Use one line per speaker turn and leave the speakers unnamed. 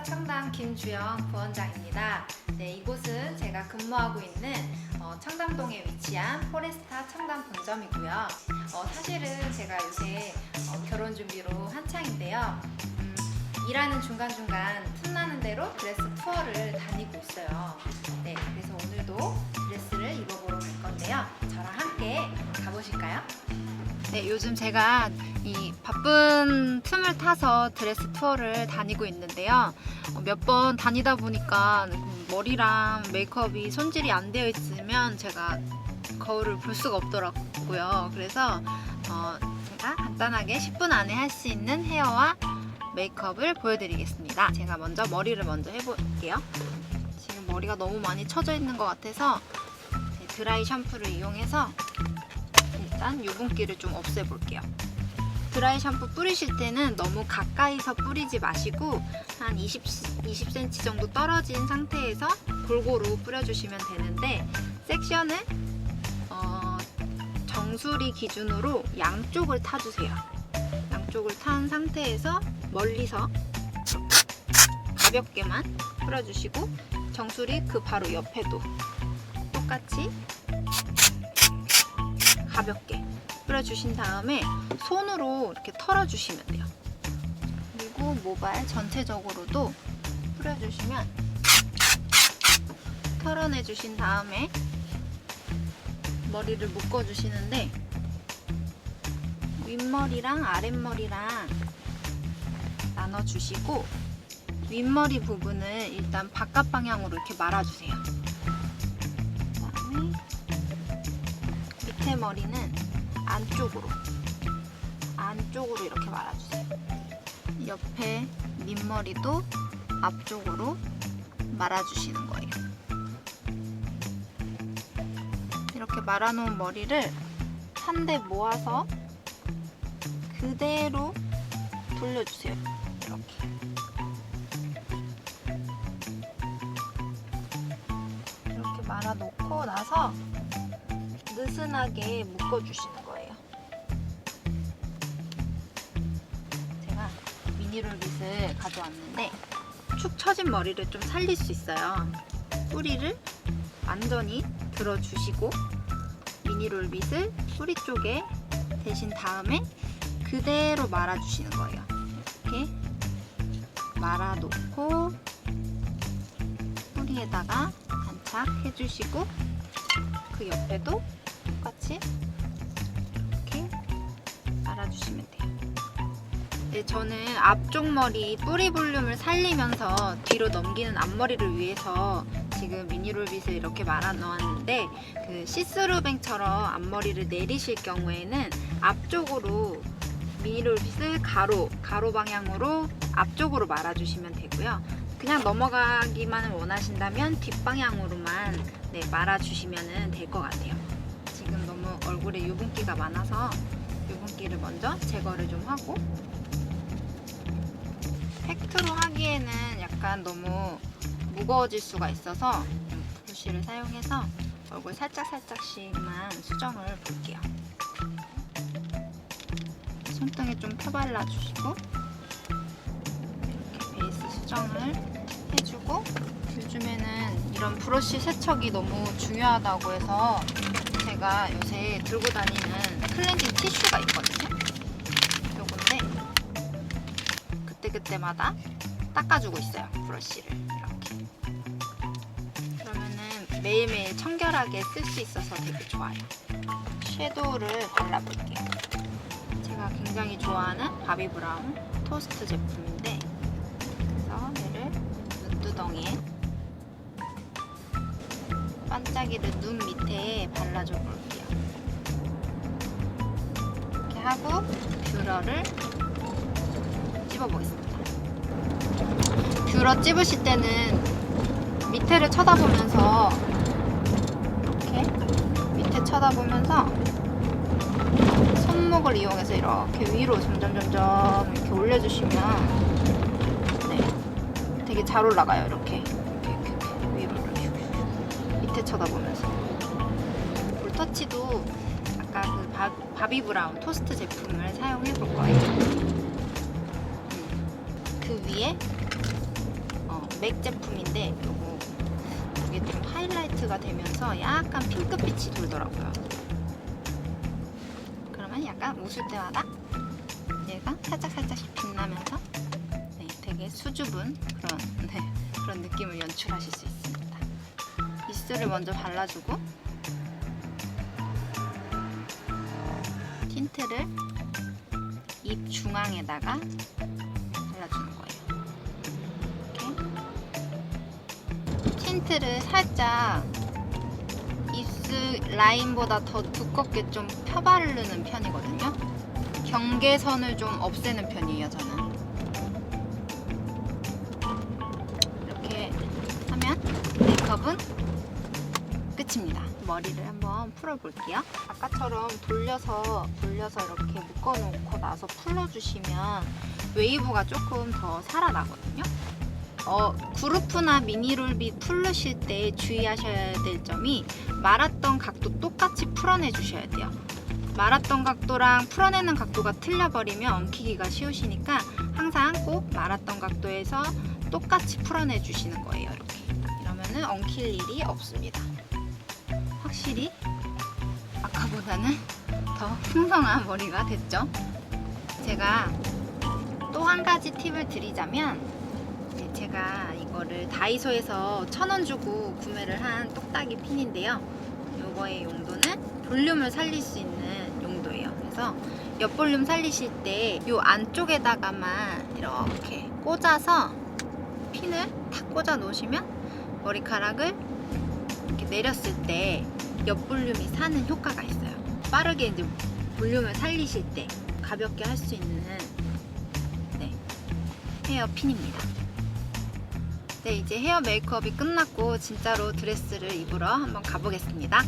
포레스타 청담 김주영 부원장입니다. 네, 이곳은 제가 근무하고 있는 어, 청담동에 위치한 포레스타 청담 본점이고요. 어, 사실은 제가 요새 어, 결혼 준비로 한창인데요. 음, 일하는 중간중간 틈나는 대로 드레스 투어를 다니고 있어요. 네, 그래서 오늘도 드레스를 입어보러 갈 건데요. 저랑 함께 가보실까요? 네, 요즘 제가 이 바쁜 틈을 타서 드레스 투어를 다니고 있는데요. 어, 몇번 다니다 보니까 음, 머리랑 메이크업이 손질이 안 되어 있으면 제가 거울을 볼 수가 없더라고요. 그래서 어, 제가 간단하게 10분 안에 할 수 있는 헤어와 메이크업을 보여드리겠습니다. 제가 먼저 머리를 먼저 해볼게요. 지금 머리가 너무 많이 쳐져 있는 것 같아서 네, 드라이 샴푸를 이용해서 일단 유분기를 좀 없애볼게요. 드라이 샴푸 뿌리실 때는 너무 가까이서 뿌리지 마시고 한 20, 20cm 정도 떨어진 상태에서 골고루 뿌려주시면 되는데 섹션은 어, 정수리 기준으로 양쪽을 타주세요. 양쪽을 탄 상태에서 멀리서 가볍게만 뿌려주시고 정수리 그 바로 옆에도 똑같이 가볍게 뿌려주신 다음에 손으로 이렇게 털어주시면 돼요. 그리고 모발 전체적으로도 뿌려주시면 털어내주신 다음에 머리를 묶어주시는데 윗머리랑 아랫머리랑 나눠주시고 윗머리 부분을 일단 바깥 방향으로 이렇게 말아주세요. 그다음에 밑에 머리는 안쪽으로 안쪽으로 이렇게 말아주세요. 옆에 밑머리도 앞쪽으로 말아주시는 거예요. 이렇게 말아놓은 머리를 한 대 모아서 그대로 돌려주세요. 이렇게. 이렇게 말아놓고 나서 느슨하게 묶어주시는 거예요. 제가 미니롤빗을 가져왔는데 축 처진 머리를 좀 살릴 수 있어요. 뿌리를 완전히 들어주시고 미니롤빗을 뿌리 쪽에 대신 다음에 그대로 말아주시는 거예요. 이렇게 말아놓고 뿌리에다가 안착해주시고 그 옆에도 똑같이 이렇게 말아주시면 돼요. 네, 저는 앞쪽 머리 뿌리 볼륨을 살리면서 뒤로 넘기는 앞머리를 위해서 지금 미니롤 빗을 이렇게 말아 놓았는데 그 시스루뱅처럼 앞머리를 내리실 경우에는 앞쪽으로 미니롤 빗을 가로 가로 방향으로 앞쪽으로 말아주시면 되고요. 그냥 넘어가기만 원하신다면 뒷방향으로만 네, 말아주시면 될 것 같아요. 지금 너무 얼굴에 유분기가 많아서 유분기를 먼저 제거를 좀 하고 팩트로 하기에는 약간 너무 무거워질 수가 있어서 브러쉬를 사용해서 얼굴 살짝살짝씩만 수정을 볼게요. 손등에 좀 펴발라 주시고 이렇게 베이스 수정을 해주고 요즘에는 이런 브러쉬 세척이 너무 중요하다고 해서 제가 요새 들고 다니는 클렌징 티슈가 있거든요. 요건데 그때그때마다 닦아주고 있어요. 브러쉬를 이렇게. 그러면은 매일매일 청결하게 쓸 수 있어서 되게 좋아요. 섀도우를 발라볼게요. 제가 굉장히 좋아하는 바비 브라운 토스트 제품인데 그래서 얘를 눈두덩이에 반짝이를 눈 밑에 발라줘 볼게요. 이렇게 하고 뷰러를 찝어보겠습니다. 뷰러 찝으실 때는 밑에를 쳐다보면서 이렇게 밑에 쳐다보면서 손목을 이용해서 이렇게 위로 점점 점점 이렇게 올려주시면 네, 되게 잘 올라가요. 이렇게 밑에 쳐다보면서 볼터치도 아까 그 바, 바비 브라운 토스트 제품을 사용해 볼 거예요. 음. 그 위에 맥 제품인데 요거 이게 좀 하이라이트가 되면서 약간 핑크빛이 돌더라고요. 그러면 약간 웃을 때마다 얘가 살짝 살짝씩 빛나면서 네, 되게 수줍은 그런 네, 그런 느낌을 연출하실 수 있습니다. 입술을 먼저 발라주고 틴트를 입 중앙에다가 발라주는 거예요. 이렇게 틴트를 살짝 입술 라인보다 더 두껍게 좀 펴바르는 편이거든요. 경계선을 좀 없애는 편이에요, 저는. 이렇게 하면 메이크업은 끝입니다. 머리를 한번 풀어볼게요. 아까처럼 돌려서 돌려서 이렇게 묶어놓고 나서 풀어주시면 웨이브가 조금 더 살아나거든요. 어, 그루프나 미니롤빗 풀르실 때 주의하셔야 될 점이 말았던 각도 똑같이 풀어내 주셔야 돼요. 말았던 각도랑 풀어내는 각도가 틀려버리면 엉키기가 쉬우시니까 항상 꼭 말았던 각도에서 똑같이 풀어내 주시는 거예요. 이렇게. 이러면은 엉킬 일이 없습니다. 확실히 아까보다는 더 풍성한 머리가 됐죠. 제가 또 한 가지 팁을 드리자면 네, 제가 이거를 다이소에서 천 원 주고 구매를 한 똑딱이 핀인데요. 이거의 용도는 볼륨을 살릴 수 있는 용도예요. 그래서 옆볼륨 살리실 때 이 안쪽에다가만 이렇게 꽂아서 핀을 탁 꽂아 놓으시면 머리카락을 이렇게 내렸을 때 옆 볼륨이 사는 효과가 있어요. 빠르게 이제 볼륨을 살리실 때 가볍게 할 수 있는 네, 헤어 핀입니다. 네, 이제 헤어 메이크업이 끝났고 진짜로 드레스를 입으러 한번 가보겠습니다.